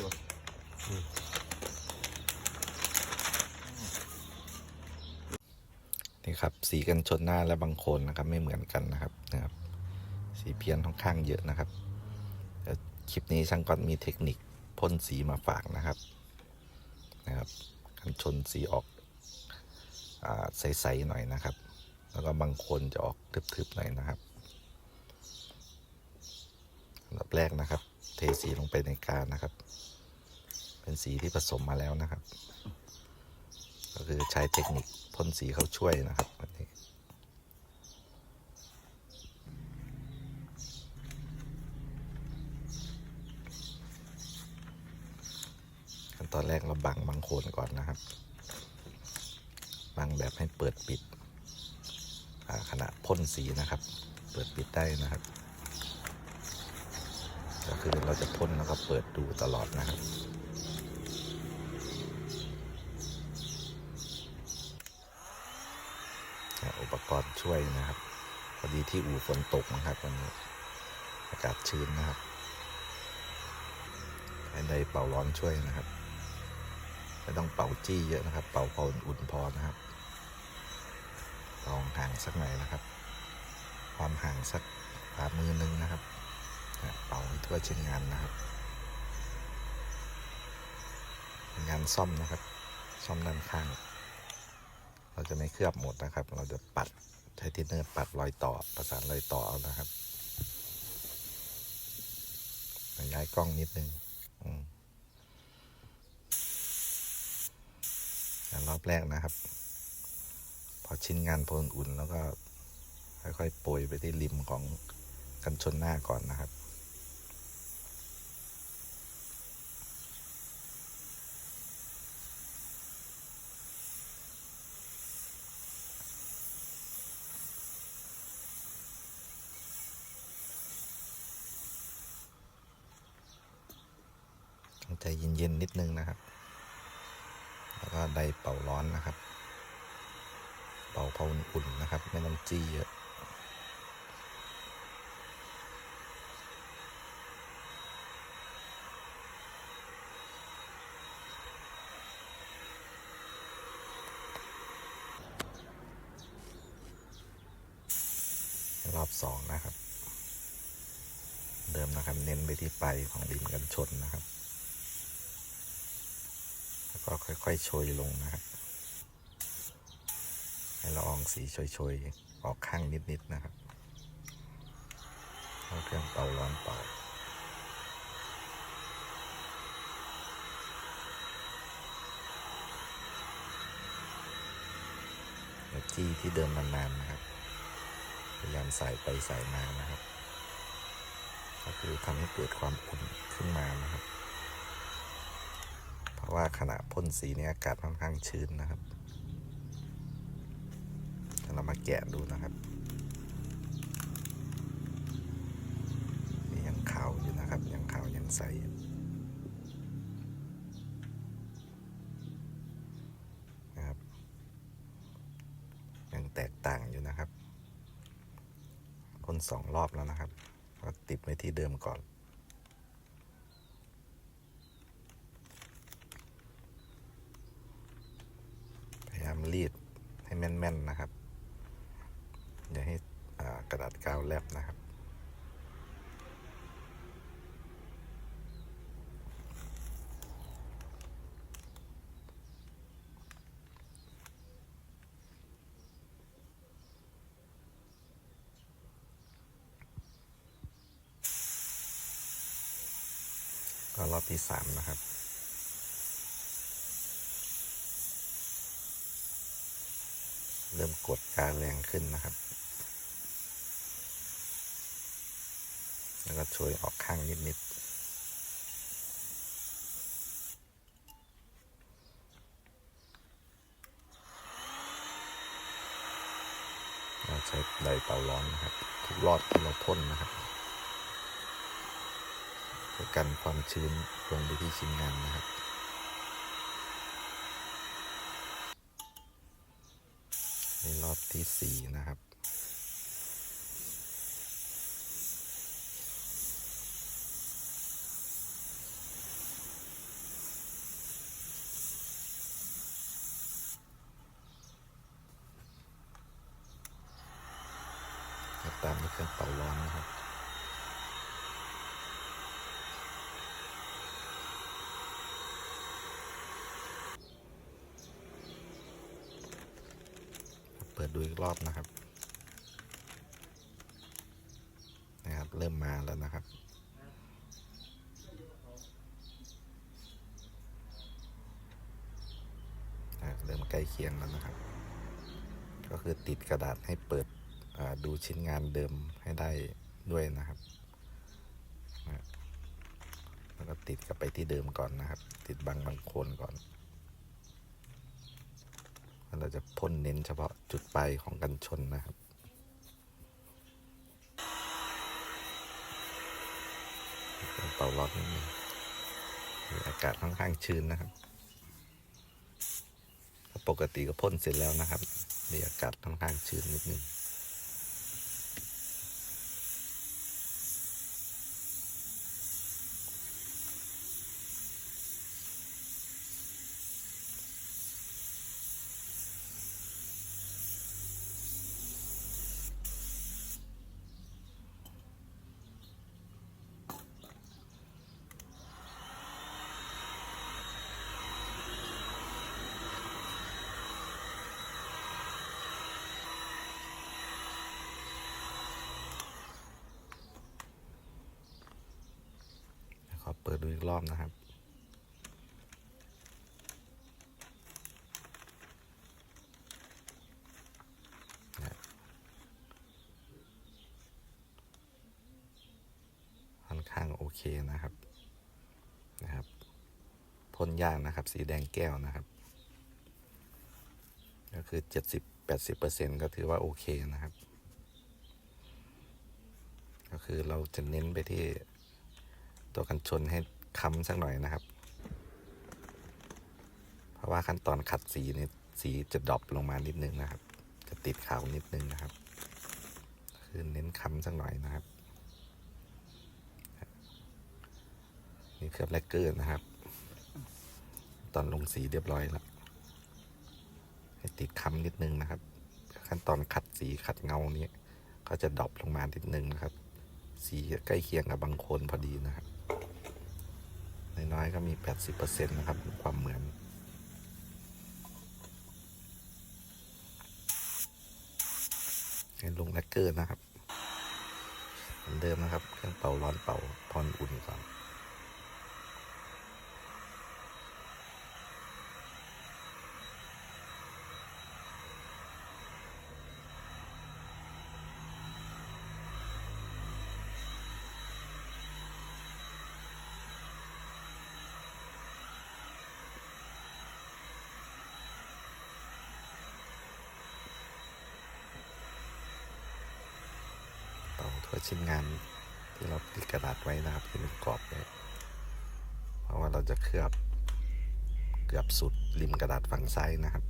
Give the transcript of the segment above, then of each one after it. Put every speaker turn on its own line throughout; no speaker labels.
เลยว
นี่ครับ สีกันชนหน้าและบางคนนะครับ ไม่เหมือนกันนะครับนะครับ สีเพี้ยนค่อนข้างเยอะนะครับคลิปนี้ช่างก่อนมีเทคนิคพ่นสีมาฝากนะครับนะครับกันชนสีออกอใสๆหน่อยนะครับ แล้วก็บางคนจะออกทึบๆหน่อยนะครับอันดับแรกนะครับ เทสีลงไปในกานะครับ เป็นสีที่ผสมมาแล้วนะครับ ก็คือใช้เทคนิคพ่นสีเข้าช่วยนะครับวันนี้ขั้นตอนแรกเราบังบางโคนก่อนนะครับ บังแบบให้เปิดปิดขณะพ่นสีนะครับ เปิดปิดได้นะครับก็คือเราจะพ่นแล้วก็เปิดดูตลอดนะครับ อุปกรณ์ช่วยนะครับพอดีที่อู่ฝนตกนะครับวันนี้อากาศชื้นนะครับใช้ไดร์เป่าร้อนช่วยนะครับไม่ต้องเป่าจี้เยอะนะครับ เป่าพออุ่นพอนะครับเป่าห่างสักหน่อยนะครับ ความห่างสักฝ่ามือหนึงนะครับเป่าให้ทั่วชิ้นงานนะครับงานซ่อมนะครับ ซ่อมด้านข้าง เราจะไม่เคลือบหมดนะครับ เราจะปัดใช้ทินเนอร์ปัดรอยต่อประสานรอยต่อเอานะครับย้ายกล้องนิดนึงอืมอันรอบแรกนะครับ พอชิ้นงานพออุ่นแล้วก็ค่อยๆโปรยไปที่ริมของกันชนหน้าก่อนนะครับ ใจเย็นๆนิดนึงนะครับ แล้วก็ไดร์เป่าร้อนนะครับ เป่าเพาอุ่นๆนะครับ ไม่ต้องจี้เยอะรอบสองนะครับ เดิมนะครับ เน้นไปที่ปลายของริมกันชนนะครับ ก็ค่อยๆโชยลงนะครับให้ละอองสีโชยๆ ออกข้างนิด ๆ นะครับเอาเครื่องเป่าร้อนเป่าแล้วจี้ที่เดิมนานๆนะครับ พยายามใส่ไปใส่มานะครับ ก็คือทำให้เกิดความอุ่นขึ้นมานะครับ ราะว่าขณะพ่นสีนี้อากาศค่อนข้างชื้นนะครับ เรามาแกะดูนะครับนี่ยังขาวอยู่นะครับ ยังขาวยังใสนะครับ ยังแตกต่างอยู่นะครับพ่นสองรอบแล้วนะครับ ก็ติดไว้ที่เดิมก่อน พยายาม รีดให้แม่นๆนะครับ อย่าให้กระดาษกาวแลบนะครับ ก็รอบที่สามนะครับ เริ่มกดการแรงขึ้นนะครับ แล้วก็ช่วยออกข้างนิดๆเราใช้ไดเป่าร้อนนะครับ ทุกรอบที่เราพ่นนะครับเพื่อกันความชื้นลงไปที่ชิ้นงานนะครับ อบที่สี่นะครับ ตามด้วยเครื่องเป่าร้อนนะครับ ดูอีกรอบนะครับนะครับ เริ่มมาแล้วนะครับ เริ่มใกล้เคียงแล้วนะครับ ก็คือติดกระดาษให้เปิดดูชิ้นงานเดิมให้ได้ด้วยนะครับแล้วก็ติดกลับไปที่เดิมก่อนนะครับ ติดบางบางโคนก่อน เราจะพ่นเน้นเฉพาะจุดปลายของกันชนนะครับเป่าร้อนนิดนึงอากาศค่อนข้างชื้นนะครับปกติก็พ่นเสร็จแล้วนะครับมีอากาศค่อนข้างชื้นนิดนึงูอีกรอบนะครับ ค่อนข้างโอเคนะครับ นะครับพ่นยากนะครับ สีแดงแก้วนะครับ ก็คือ 70-80%ก็ถือว่าโอเคนะครับก็คือเราจะเน้นไปที่ตัวกันชนให้ ค้ำสักหน่อยนะครับ เพราะว่าขั้นตอนขัดสีเนี่ยสีจะดรอปลงมานิดนึงนะครับ จะติดขาวนิดนึงนะครับ คือเน้นค้ำสักหน่อยนะครับ นี่เคลือบแลกเกอร์นะครับ ตอนลงสีเรียบร้อยแล้วให้ติดค้ำนิดนึงนะครับ ขั้นตอนขัดสีขัดเงาเนี้ก็จะดรอปลงมานิดนึงนะครับ สีใกล้เคียงกับบางโคนพอดีนะครับ น้อยก็มี 80%นะครับ ความเหมือน ให้ลงแลกเกอร์นะครับ เหมือนเดิมนะครับ เครื่องเป่าร้อนเป่าพอนอุ่นก่อน เป่าทั่วชิ้นงานที่เราติดกระดาษไว้นะครับที่เป็นกรอบไว้เพราะว่าเราจะเคลือบเกือบสุดริมกระดาษฝั่งซ้ายนะครับ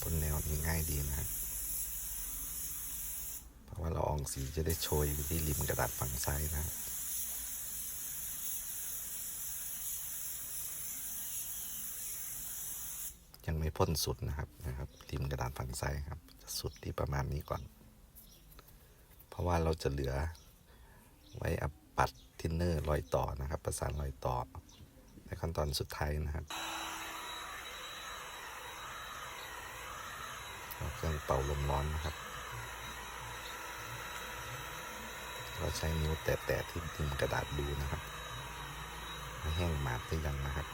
พ่นแนวนี้ง่ายดีนะครับเพราะว่าเราอองสีจะได้โชยไปที่ริมกระดาษฝั่งซ้ายนะครับ ยัง ไม่พ่นสุดนะครับนะครับริมกระดานฝั่งซ้ายครับ จะสุดที่ประมาณนี้ก่อน เพราะว่าเราจะเหลือไว้อัปปัดทินเนอร์รอยต่อนะครับ ประสานรอยต่อในขั้นตอนสุดท้ายนะครับเครื่องเป่าลมร้อนนะครับเราใช้นิ้วแตะๆที่ริมกระดาษดูนะครับว่าแห้งหมาดหรือยังนะครับ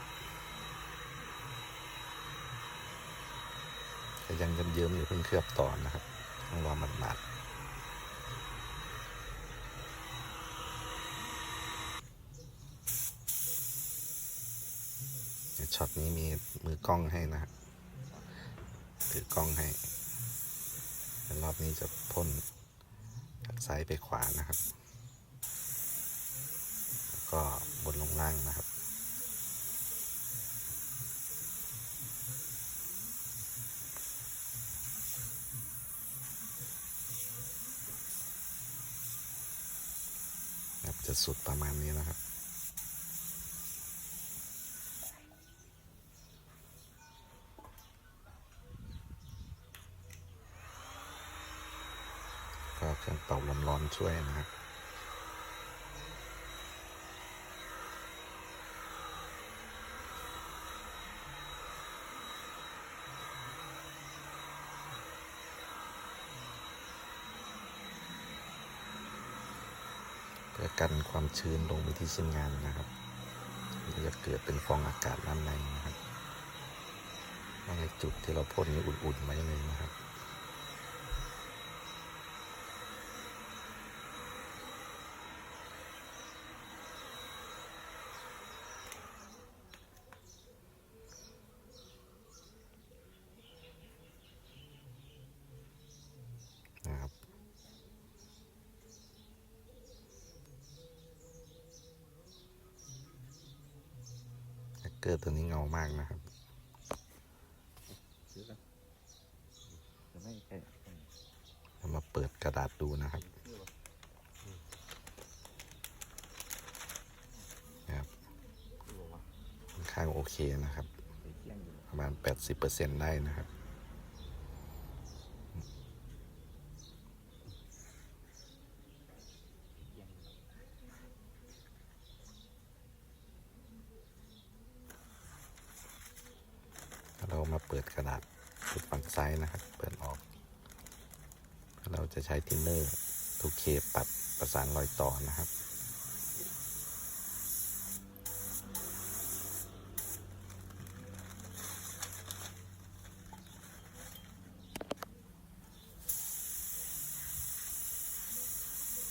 แต่ยังเยิ้มๆอยู่เพิ่งเคลือบต่อนะครับต้องรอมันมาดเดี๋ยวช็อตนี้มีมือกล้องให้นะครับถือกล้องให้รอบนี้จะพ่นจากซ้ายไปขวานะครับ แล้วก็บนลงล่างนะครับ จะสุดประมาณนี้นะครับก็เครื่องเป่าลมร้อนช่วยนะครับ กันความชื้นลงไปที่ชิ้นงานนะครับมันจะเกิดเป็นฟองอากาศด้านในนะครับในจุดที่เราพ่นนี่อุ่นๆไว้เลยนะครับนะครับ เกอร์ตัวนี้เงามากนะครับ
ซื้อกันจะไม่แก่
เรามาเปิดกระดาษดูนะครับนะครับค่อนข้างโอเคนะครับ
ป
ระมาณ 80%ได้นะครับ เรามาเปิดกระดาษจุดฝั่ง ซ้ายนะครับ เปิดออก เราจะใช้ทินเนอร์ทุเคปัดประสานรอยต่อนะครับ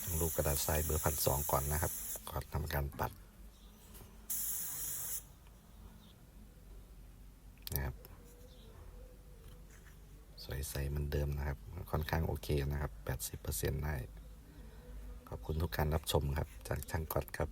ต้องรูปกระดาษทรายเบอร์พันสองก่อนนะครับ ก่อนทำการปัดนะครับ สวยใสเหมือนเดิมนะครับ ค่อนข้างโอ เคนะครับ 80%ได้ ขอบคุณทุกการรับชมครับ จากช่างก๊อดครับ